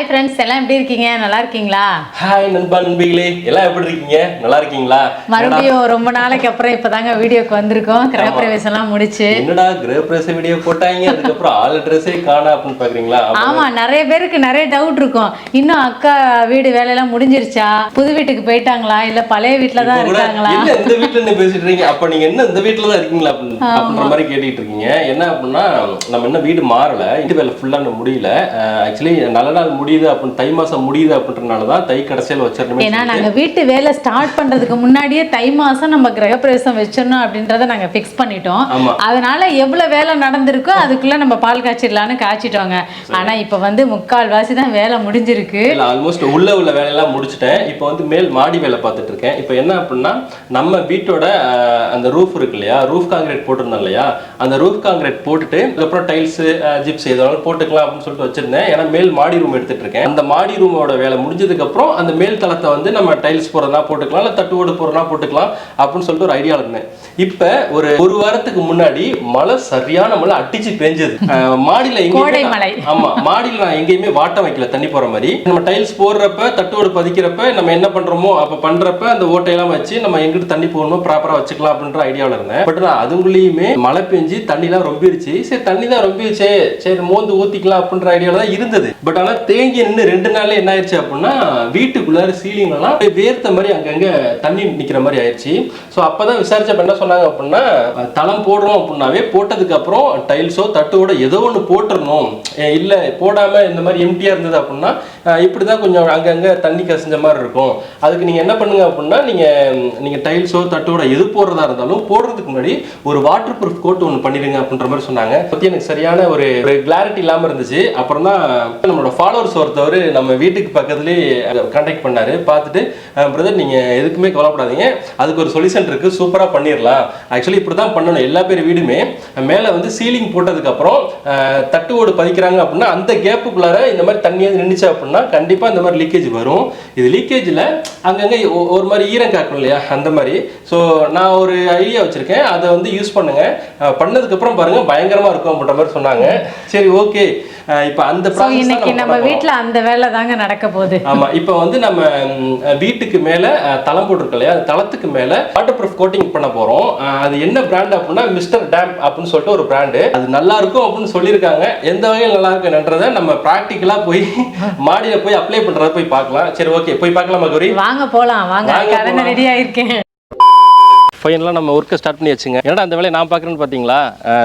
Hi friends எல்லாம் எப்படி இருக்கீங்க? நல்லா இருக்கீங்களா? ஹாய் நண்பா நண்பிகளே. எல்லாம் எப்படி இருக்கீங்க? நல்லா இருக்கீங்களா? மறுபடியும் ரொம்ப நாளைக்கு அப்புறம் இப்பதாங்க வீடியோக்கு வந்திருக்கோம். கிரகப்பிரவேசம் எல்லாம் முடிச்சு. என்னடா கிரக பிரச வீடியோ போட்டாங்க? அதுக்கப்புறம் ஆள் ட்ரெஸ்ஸே காணா அப்படின்னு பாக்குறீங்களா? ஆமா. நிறைய பேருக்கு நிறைய டவுட் இருக்கும். இன்னும் அக்கா வீடு வேலையெல்லாம் முடிஞ்சிருச்சா? புது வீட்டுக்கு போயிட்டாங்களா? இல்ல பழைய வீட்டுல தான் இருக்காங்களா? என்ன இந்த வீட்டுல என்ன பேசிட்டு இருக்கீங்க? அப்ப நீங்க என்ன இந்த வீட்டுல தான் இருக்கீங்களா? அப்படின்ற மாதிரி கேட்டுட்டு இருக்கீங்க. என்ன அப்படின்னா நம்ம என்ன வீடு மாறல. வீட்டு வேலை ஃபுல்லா இன்னும் முடியல. ஆக்சுவலி நல்ல நாள் முடியுது அப்படின்னு தை மாசம் முடியுது அப்படின்றனால தான் தை கடைசியில் வச்சிடணுமே ஏன்னா நாங்க வீட்டு வேலை ஸ்டார்ட் பண்றதுக்கு முன்னாடியே தை மாசம் நம்ம கிரகப்பிரவேசம் வச்சிடணும் அப்படின்றத நாங்க ஃபிக்ஸ் பண்ணிட்டோம். அதனால எவ்வளவு வேலை நடந்திருக்கோ அதுக்குள்ள நம்ம பால் காய்ச்சிடலான்னு காய்ச்சிட்டோங்க. ஆனா இப்ப வந்து முக்கால் வாசி தான் வேலை முடிஞ்சிருக்கு. இல்ல ஆல்மோஸ்ட் உள்ள உள்ள வேலையெல்லாம் முடிச்சிட்டேன். இப்போ வந்து மேல் மாடி வேலை பார்த்துட்டு இருக்கேன். இப்போ என்ன அப்படின்னா நம்ம வீட்டோட அந்த ரூஃப் இருக்கு இல்லையா? ரூஃப் காங்கிரீட் போட்டிருந்தோம் இல்லையா? அந்த ரூஃப் காங்கிரீட் போட்டுட்டு அதுக்கப்புறம் டைல்ஸ் ஜிப்ஸ் எதாவது போட்டுக்கலாம் அப்படின்னு சொல்லிட்டு வச்சிருந்தேன். ஏன்னா மேல் மாடி ரூம் எடுத்துட்டு இருக்கேன் அந்த மாடி ரூமோட வேலை முடிஞ்சதுக்கு அப்புறம் அந்த மேல் தளத்தை வந்து நம்ம டைல்ஸ் போடுறதா போட்டுக்கலாம் இல்லை தட்டு ஓடு போடுறதா போட்டுக்கலாம் அப்படின்னு சொல்லிட்டு ஒரு ஐடியா இருந்தேன் இப்போ ஒரு ஒரு வாரத்துக்கு முன்னாடி மழை சரியான மழை அடிச்சு பெஞ்சது. மாடியில எங்கேயுமே. ஆமா மாடியில நான் எங்கேயுமே வாட்டம் வைக்கல தண்ணி போற மாதிரி. நம்ம டைல்ஸ் போடுறப்ப தட்டோடு பதிக்கிறப்ப நம்ம என்ன பண்றோமோ அப்ப பண்றப்ப அந்த ஓட்டையெல்லாம் வச்சு நம்ம எங்கிட்டு தண்ணி போகணுமோ ப்ராப்பரா வச்சுக்கலாம் அப்படின்ற ஐடியாவில் இருந்தேன். பட் நான் அதுக்குள்ளேயுமே மழை பெஞ்சு தண்ணிலாம் ரொம்பிருச்சு. சரி தண்ணி தான் ரொம்பிருச்சே. சரி மோந்து ஊத்திக்கலாம் அப்படின்ற ஐடியாவில் தான் இருந்தது. பட் ஆனா தேங்கி நின்று ரெண்டு நாள்ல என்ன ஆயிடுச்சு அப்படின்னா வீட்டுக்குள்ளார சீலிங் எல்லாம் அப்படியே வேர்த்த மாதிரி அங்கங்க தண்ணி நிக்கிற மாதிரி ஆயிடுச்சு ஸோ அப்பதான் விசாரிச்சப்ப என்ன பண்ணாங்க அப்படின்னா தளம் போடுறோம் அப்படின்னாவே போட்டதுக்கு அப்புறம் டைல்ஸோ தட்டோட ஏதோ ஒன்று போட்டுடணும் இல்லை போடாமல் இந்த மாதிரி எம்டியாக இருந்தது அப்படின்னா இப்படி தான் கொஞ்சம் அங்கங்கே தண்ணி கசிஞ்ச மாதிரி இருக்கும். அதுக்கு நீங்கள் என்ன பண்ணுங்க அப்படின்னா நீங்கள் நீங்கள் டைல்ஸோ தட்டோட எது போடுறதா இருந்தாலும் போடுறதுக்கு முன்னாடி ஒரு வாட்டர் ப்ரூஃப் கோட் ஒன்று பண்ணிடுங்க அப்படின்ற மாதிரி சொன்னாங்க. பற்றி எனக்கு சரியான ஒரு ஒரு கிளாரிட்டி இல்லாமல் இருந்துச்சு. அப்புறம் தான் நம்மளோட ஃபாலோவர்ஸ் ஒருத்தவர் நம்ம வீட்டுக்கு பக்கத்துலேயே கான்டாக்ட் பண்ணார். பார்த்துட்டு பிரதர் நீங்கள் எதுக்குமே கவலைப்படாதீங்க. அதுக்கு ஒரு சொல்யூஷன் இருக்குது சூப்பராக பண்ணிடலாம். ஆக்சுவலி இப்படி தான் பண்ணணும். எல்லா பேர் வீடுமே மேலே வந்து சீலிங் போட்டதுக்கப்புறம் தட்டு ஓடு பதிக்கிறாங்க அப்படின்னா அந்த கேப்புக்குள்ளார இந்த மாதிரி தண்ணியாக நின்றுச்சு அப்படின்னா கண்டிப்பாக இந்த மாதிரி லீக்கேஜ் வரும். இது லீக்கேஜில் அங்கங்கே ஒரு மாதிரி ஈரம் காக்கணும் இல்லையா? அந்த மாதிரி. ஸோ நான் ஒரு ஐடியா வச்சிருக்கேன். அதை வந்து யூஸ் பண்ணுங்க. பண்ணதுக்கப்புறம் பாருங்கள் பயங்கரமாக பாருங்க இருக்கும் அப்படின்ற மாதிரி சொன்னாங்க. சரி ஓகே இப்போ அந்த இன்னைக்கு நம்ம. வீட்ல அந்த வேலை தாங்க நடக்க போகுது. ஆமா இப்போ வந்து நம்ம வீட்டுக்கு மேல தளம் போட்டிருக்கோம் இல்லையா? அந்த தளத்துக்கு மேல வாட்டர் ப்ரூஃப் கோட்டிங் பண்ண போறோம். அஹ், அது என்ன பிராண்ட் அப்படின்னா மிஸ்டர் டேம் அப்படின்னு சொல்லிட்டு ஒரு பிராண்டு அது நல்லா இருக்கும் அப்படின்னு சொல்லியிருக்காங்க எந்த வகையில் நல்லா இருக்குன்றத நம்ம ப்ராக்டிக்கலா போய் மாடியில போய் அப்ளை பண்றத போய் பார்க்கலாம். சரி ஓகே போய் பார்க்கலாமா கௌரி வாங்க போலாம். வாங்க. ரெடி ஆயிருக்கேன். ஃபைனலாக நம்ம ஒர்க்கை ஸ்டார்ட் பண்ணி வச்சுங்க ஏன்னா அந்த வேலையை நான் பார்க்குறேன்னு பார்த்தீங்களா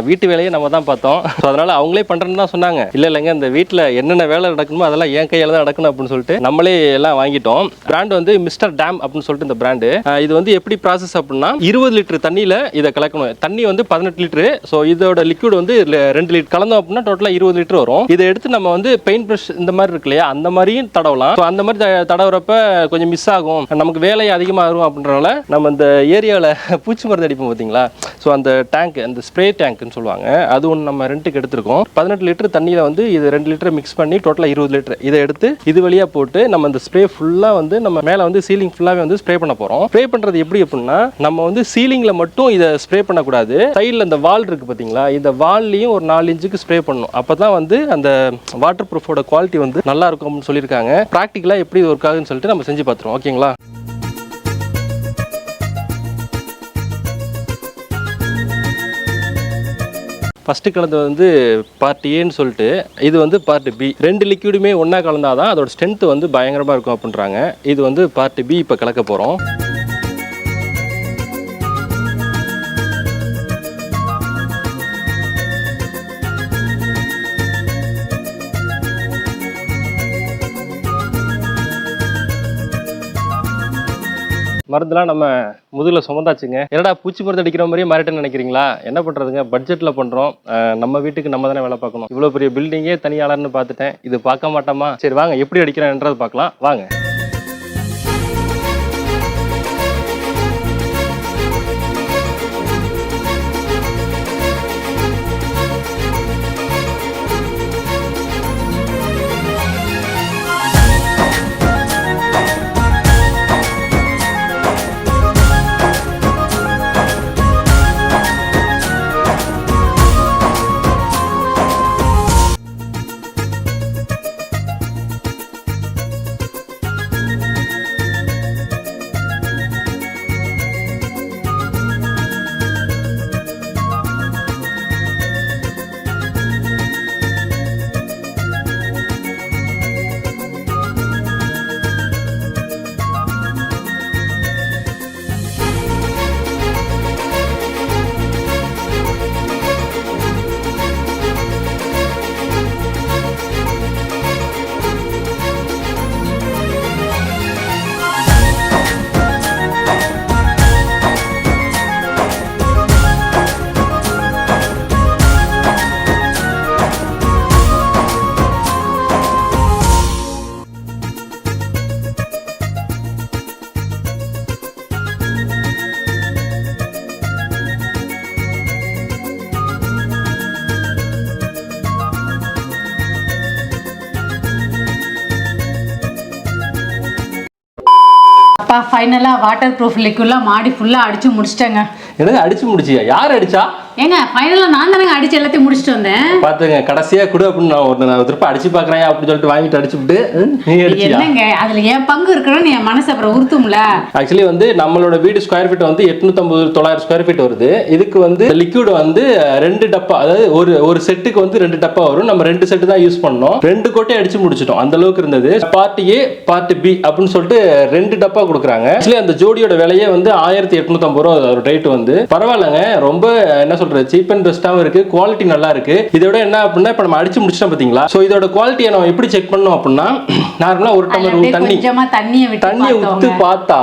வீட்டு வேலையை நம்ம தான் பார்த்தோம். ஸோ அதனால் அவங்களே பண்ணுறேன்னு தான் சொன்னாங்க. இல்லை இல்லைங்க இந்த வீட்டில் என்னென்ன வேலை நடக்கணுமோ அதெல்லாம் என் கையால் தான் நடக்கணும் அப்படின்னு சொல்லிட்டு நம்மளே எல்லாம் வாங்கிட்டோம். பிராண்ட் வந்து மிஸ்டர் டேம் அப்படின்னு சொல்லிட்டு இந்த பிராண்டு இது வந்து எப்படி ப்ராசஸ் அப்படின்னா இருபது லிட்டர் தண்ணியில் இதை கலக்கணும். தண்ணி வந்து பதினெட்டு லிட்டரு. ஸோ இதோட லிக்விட் வந்து ரெண்டு லிட்டர் கலந்தோம் அப்படின்னா டோட்டலாக இருபது லிட்டர் வரும். இதை எடுத்து நம்ம வந்து பெயிண்ட் ப்ரஷ் இந்த மாதிரி இருக்கு இல்லையா அந்த மாதிரியும் தடவலாம். ஸோ அந்த மாதிரி த- தடவுறப்ப கொஞ்சம் மிஸ் ஆகும். நமக்கு வேலை அதிகமாகும் அப்படின்றனால நம்ம இந்த ஏரியாவில் பூச்சி மருந்து அடிப்போம் பார்த்தீங்களா? ஸோ அந்த டேங்க் அந்த ஸ்ப்ரே டேங்க்னு சொல்லுவாங்க. அது ஒன்று நம்ம ரெண்டுக்கு எடுத்திருக்கோம். பதினெட்டு லிட்டர் தண்ணியில் வந்து இது ரெண்டு லிட்டர் மிக்ஸ் பண்ணி டோட்டலாக இருபது லிட்டர். இதை எடுத்து இது வழியாக போட்டு நம்ம அந்த ஸ்ப்ரே ஃபுல்லாக வந்து நம்ம மேலே வந்து சீலிங் ஃபுல்லாகவே வந்து ஸ்ப்ரே பண்ண போகிறோம் ஸ்ப்ரே பண்ணுறது எப்படி அப்படின்னா நம்ம வந்து சீலிங்கில் மட்டும் இதை ஸ்ப்ரே பண்ணக்கூடாது. சைடில் இந்த வால் இருக்குது பார்த்தீங்களா? இந்த வால்லையும் ஒரு நாலு இன்ச்சுக்கு ஸ்ப்ரே பண்ணணும் அப்போ தான் வந்து அந்த வாட்டர் ப்ரூஃபோட குவாலிட்டி வந்து நல்லா இருக்கும் அப்படின்னு சொல்லியிருக்காங்க. ப்ராக்டிக்கலாக எப்படி ஒர்க் ஆகுதுன்னு சொல்லிட்டு நம்ம செஞ்சு பார்த்துருவோம். ஓகேங்களா ஃபஸ்ட்டு கலந்தது வந்து பார்ட் ஏன்னு சொல்லிட்டு இது வந்து பார்ட் பி ரெண்டு லிக்யூடுமே ஒன்றா கலந்தாதான் அதோட ஸ்ட்ரென்த் வந்து பயங்கரமாக இருக்கும் அப்படின்றாங்க. இது வந்து பார்ட் பி இப்போ கலக்க போகிறோம் மருந்துலாம் நம்ம முதுகில் சுமந்தாச்சுங்க. என்னடா பூச்சி மருந்து அடிக்கிற மாதிரியே மாறிட்டேன்னு நினைக்கிறீங்களா? என்ன பண்ணுறதுங்க பட்ஜெட்டில் பண்ணுறோம் நம்ம வீட்டுக்கு நம்ம தானே வேலை பார்க்கணும். இவ்வளோ பெரிய பில்டிங்கே தனியாளர்னு பார்த்துட்டேன். இது பார்க்க மாட்டோமா? சரி வாங்க. எப்படி அடிக்கிறேன்ன்றது பார்க்கலாம். வாங்க. பா ஃபைனலாக வாட்டர் ப்ரூஃப் லிக்விட்லாம் மாடி ஃபுல்லாக அடிச்சு முடிச்சிட்டேங்க. எனக்கு அடிச்சு முடிச்சியா? யார் அடிச்சா? ஏங்க ஃபைனலாக நான் தானேங்க அடிச்சு எல்லாத்தையும் முடிச்சிட்டு வந்தேன்? பாத்துங்க கடைசியா கொடு அப்படின்னு நான் ஒரு நான் திருப்ப அடிச்சு பாக்குறேன் அப்படின்னு சொல்லிட்டு வாங்கிட்டு அடிச்சுட்டு நீ என்னங்க அதுல என் பங்கு இருக்கணும்னு என் மனசு அப்புறம் உறுத்தும்ல? ஆக்சுவலி வந்து நம்மளோட வீடு ஸ்கொயர் ஃபீட் வந்து எட்நூத்தம்பது தொள்ளாயிரம் ஸ்கொயர் ஃபீட் வருது. இதுக்கு வந்து லிக்விட் வந்து ரெண்டு டப்பா அதாவது ஒரு ஒரு செட்டுக்கு வந்து ரெண்டு டப்பா வரும். நம்ம ரெண்டு செட்டு தான் யூஸ் பண்ணோம். ரெண்டு கோட்டை அடிச்சு முடிச்சிட்டோம். அந்த அளவுக்கு இருந்தது. பார்ட் ஏ பார்ட் பி அப்படின்னு சொல்லிட்டு ரெண்டு டப்பா கொடுக்குறாங்க. ஆக்சுவலி அந்த ஜோடியோட விலையே வந்து ஆயிரத்தி எட்நூத்தம்பது ரூபா ஒரு ரேட் வந்து. பரவாயில்லைங்க. ரொம்ப என்ன சொல்றது சீப் அண்ட் பெஸ்ட்டாகவும் இருக்கு. குவாலிட்டி நல்லா இருக்கு. இதோட என்ன அப்படின்னா இப்போ நம்ம அடிச்சு முடிச்சிட்டோம் பாத்தீங்களா? ஸோ இதோட குவாலிட்டியை நம்ம எப்படி செக் பண்ணோம் அப்படின்னா நார்மலா ஒரு டம்ளர் தண்ணி தண்ணியை விட்டு பார்த்தா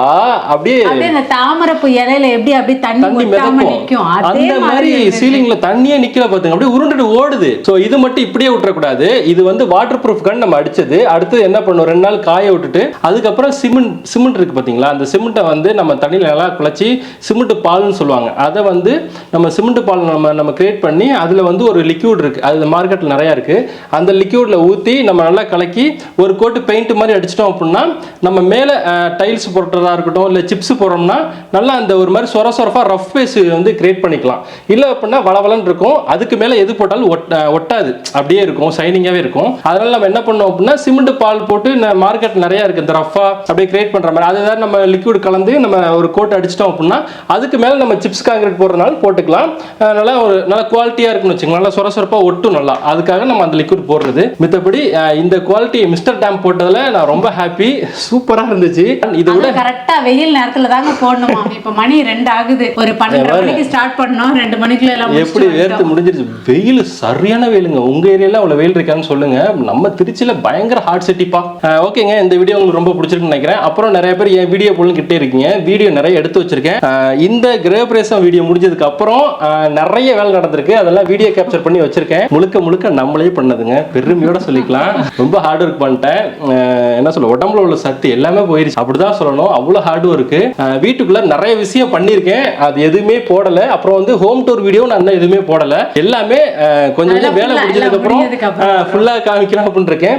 அப்படியே அந்த தாமரைப்பூ இலையில எப்படி அப்படியே தண்ணி மிதக்கும். அந்த மாதிரி. சீலிங்ல தண்ணியே நிக்கல பாத்துங்க அப்படியே உருண்டுட்டு ஓடுது. சோ இது மட்டும் இப்படியே விட்டுறக்கூடாது. இது வந்து வாட்டர் ப்ரூஃப் கன் நம்ம அடிச்சது. அடுத்து என்ன பண்ணும்? ரெண்டு நாள் காய விட்டுட்டு அதுக்கப்புறம் சிமெண்ட் சிமெண்ட் இருக்கு பாத்தீங்களா? அந்த சிமெண்ட்டை வந்து நம்ம தண்ணியில நல்லா குழச்சி சிமெண்ட் பால்னு சொல்லுவாங்க. அதை வந்து நம்ம சிமெண்ட் பால் நம்ம நம்ம கிரியேட் பண்ணி அதில் வந்து ஒரு லிக்யூட் இருக்குது அது மார்க்கெட்டில் நிறையா இருக்குது அந்த லிக்யூடில் ஊற்றி நம்ம நல்லா கலக்கி ஒரு கோட்டு பெயிண்ட் மாதிரி அடிச்சிட்டோம் அப்படின்னா நம்ம மேலே டைல்ஸ் போடுறதா இருக்கட்டும் இல்லை சிப்ஸ் போடுறோம்னா நல்லா அந்த ஒரு மாதிரி சொர சொரஃபாக ரஃப் பேஸ் வந்து கிரியேட் பண்ணிக்கலாம். இல்லை அப்படின்னா வளவலன்னு இருக்கும். அதுக்கு மேலே எது போட்டாலும் ஒட்ட ஒட்டாது. அப்படியே இருக்கும். ஷைனிங்காகவே இருக்கும். அதனால் நம்ம என்ன பண்ணோம் அப்படின்னா சிமெண்ட் பால் போட்டு மார்க்கெட் நிறையா இருக்குது இந்த ரஃபாக அப்படியே கிரியேட் பண்ணுற மாதிரி. அதை நம்ம லிக்யூடு கலந்து நம்ம ஒரு கோட் அடிச்சிட்டோம் அப்படின்னா அதுக்கு மேலே நம்ம சிப்ஸ் காங்கிரீட் போடுறதுனால போட்டுக்கலாம். நல்லா ஒரு நல்ல குவாலிட்டியா இருக்குன்னு வச்சுக்கோங்க. நல்லா சொர சொரப்பா ஒட்டும் நல்லா. அதுக்காக நம்ம அந்த லிக்விட் போடுறது. மித்தபடி இந்த குவாலிட்டி மிஸ்டர் டேம் போட்டதுல நான் ரொம்ப ஹாப்பி சூப்பரா இருந்துச்சு. இதை விட அதுவும் கரெக்டா வெயில் நேரத்துல தாங்க போடணுமா? இப்ப மணி ரெண்டு ஆகுது. ஒரு பன்னெண்டரை மணிக்கு ஸ்டார்ட் பண்ணோம். ரெண்டு மணிக்குள்ள எல்லாம் எப்படி வேர்த்து முடிஞ்சிருச்சு? வெயில் சரியான வெயிலுங்க. உங்க ஏரியால அவ்வளவு வெயில் இருக்கான்னு சொல்லுங்க. நம்ம திருச்சியில பயங்கர ஹாட் சிட்டிப்பா ஓகேங்க இந்த வீடியோ உங்களுக்கு ரொம்ப பிடிச்சிருக்குன்னு நினைக்கிறேன். அப்புறம் நிறைய பேர் என் வீடியோ போலும் கிட்டே இருக்கீங்க. வீடியோ நிறைய எடுத்து வச்சிருக்கேன். இந்த கிரகப்பிரவேசம் வீடியோ முடிஞ்சதுக்கு அப்புறம் நிறைய வேலை நடந்திருக்கு. அதெல்லாம் வீடியோ கேப்சர் பண்ணி வச்சிருக்கேன். முழுக்க முழுக்க நம்மளே பண்ணதுங்க. பெருமையோட சொல்லிக்கலாம். ரொம்ப ஹார்ட் ஒர்க் பண்ணிட்டேன். என்ன சொல்ல உடம்புல உள்ள சக்தி எல்லாமே போயிருச்சு. அப்படிதான் சொல்லணும். அவ்வளவு ஹார்ட் ஒர்க்கு வீட்டுக்குள்ள நிறைய விஷயம் பண்ணியிருக்கேன். அது எதுவுமே போடல. அப்புறம் வந்து ஹோம் டூர் வீடியோ நான் எதுவுமே போடல. எல்லாமே கொஞ்சம் கொஞ்சம் வேலை முடிஞ்சதுக்கு அப்புறம். ஃபுல்லா காமிக்கிறேன் அப்படின்னு இருக்கேன்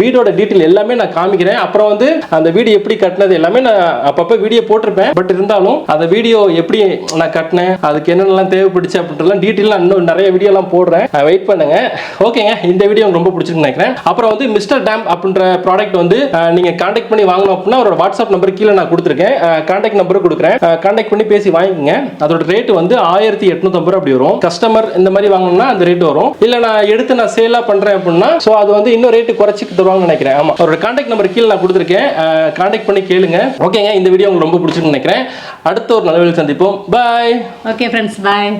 வீடோட டீட்டெயில் எல்லாமே நான் காமிக்கிறேன். அப்புறம் வந்து அந்த வீடு எப்படி கட்டினது எல்லாமே நான் அப்பப்போ வீடியோ போட்டிருப்பேன். பட் இருந்தாலும் அந்த வீடியோ எப்படி நான் கட்டினேன் அதுக்கு என்னென்னலாம் இருந்துச்சு அப்படின்றலாம் டீட்டெயிலாக இன்னும் நிறைய வீடியோ எல்லாம் போடுறேன் வெயிட் பண்ணுங்க. ஓகேங்க இந்த வீடியோ ரொம்ப பிடிச்சிருக்கு நினைக்கிறேன். அப்புறம் வந்து மிஸ்டர் டேம் அப்படின்ற ப்ராடக்ட் வந்து நீங்கள் நீங்க பண்ணி வாங்கணும் அப்படின்னா அவரோட வாட்ஸ்அப் நம்பர் கீழே நான் கொடுத்துருக்கேன். காண்டாக்ட் நம்பரும் கொடுக்குறேன். காண்டாக்ட் பண்ணி பேசி வாங்கிக்கோங்க. அதோட ரேட் வந்து ஆயிரத்தி எட்நூத்தம்பது ரூபா அப்படி வரும். கஸ்டமர் இந்த மாதிரி வாங்கணும்னா அந்த ரேட் வரும். இல்லை நான் எடுத்து நான் சேலாக பண்ணுறேன் அப்படின்னா ஸோ அது வந்து இன்னும் ரேட்டு குறைச்சி தருவாங்கன்னு நினைக்கிறேன். ஆமாம் அவரோட காண்டாக்ட் நம்பர் கீழே நான் கொடுத்துருக்கேன். காண்டாக்ட் பண்ணி கேளுங்க. ஓகேங்க இந்த வீடியோ உங்களுக்கு ரொம்ப பிடிச்சிருக்கு நினைக்கிறேன். அடுத்த ஒரு நல்ல வேலை சந்திப்போம். Bye okay friends bye